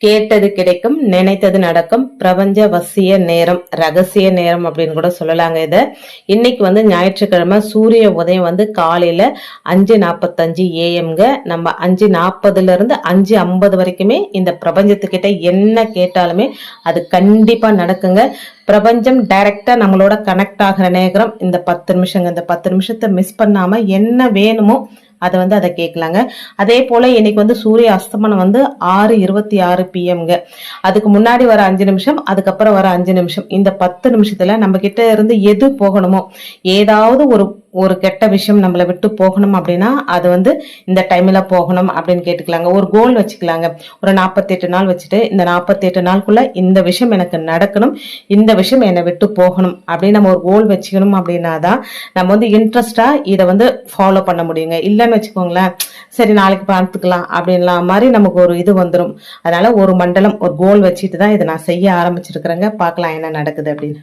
கேட்டது கிடைக்கும் நினைத்தது நடக்கும். பிரபஞ்ச வசிய நேரம் ரகசிய நேரம் அப்படின்னு கூட சொல்லலாங்க இதை. இன்னைக்கு வந்து ஞாயிற்றுக்கிழமை சூரிய உதயம் வந்து காலையில அஞ்சு நாற்பத்தஞ்சு ஏஎம்ங்க நம்ம அஞ்சு நாற்பதுல இருந்து அஞ்சு ஐம்பது வரைக்குமே இந்த பிரபஞ்சத்துக்கிட்ட என்ன கேட்டாலுமே அது கண்டிப்பா நடக்குங்க. பிரபஞ்சம் டைரக்டா நம்மளோட கனெக்ட் ஆகிற நேரம். இந்த பத்து நிமிஷங்க இந்த பத்து நிமிஷத்தை மிஸ் பண்ணாம என்ன வேணுமோ அதை வந்து அதை கேட்கலாங்க. அதே போல இன்னைக்கு வந்து சூரிய அஸ்தமனம் வந்து ஆறு இருபத்தி ஆறு பிஎம்ங்க அதுக்கு முன்னாடி வர அஞ்சு நிமிஷம் அதுக்கப்புறம் வர அஞ்சு நிமிஷம். இந்த பத்து நிமிஷத்துல நம்ம கிட்ட இருந்து எது போகணுமோ ஏதாவது ஒரு ஒரு கெட்ட விஷயம் நம்மளை விட்டு போகணும் அப்படின்னா அது வந்து இந்த டைமில் போகணும் அப்படின்னு கேட்டுக்கலாங்க. ஒரு கோல் வச்சுக்கலாங்க. ஒரு நாற்பத்தெட்டு நாள் வச்சுட்டு இந்த நாற்பத்தெட்டு நாளுக்குள்ள இந்த விஷயம் எனக்கு நடக்கணும் இந்த விஷயம் என்னை விட்டு போகணும் அப்படின்னு நம்ம ஒரு கோல் வச்சுக்கணும் அப்படின்னா தான் நம்ம வந்து இன்ட்ரெஸ்டாக இதை வந்து ஃபாலோ பண்ண முடியுங்க. இல்லைன்னு வச்சுக்கோங்களேன் சரி நாளைக்கு பார்த்துக்கலாம் அப்படின்லாம் மாதிரி நமக்கு ஒரு இது வந்துடும் அதனால் ஒரு மண்டலம் ஒரு கோல் வச்சுட்டு தான் இதை நான் செய்ய ஆரம்பிச்சிருக்கிறேங்க. பார்க்கலாம் என்ன நடக்குது அப்படின்னு.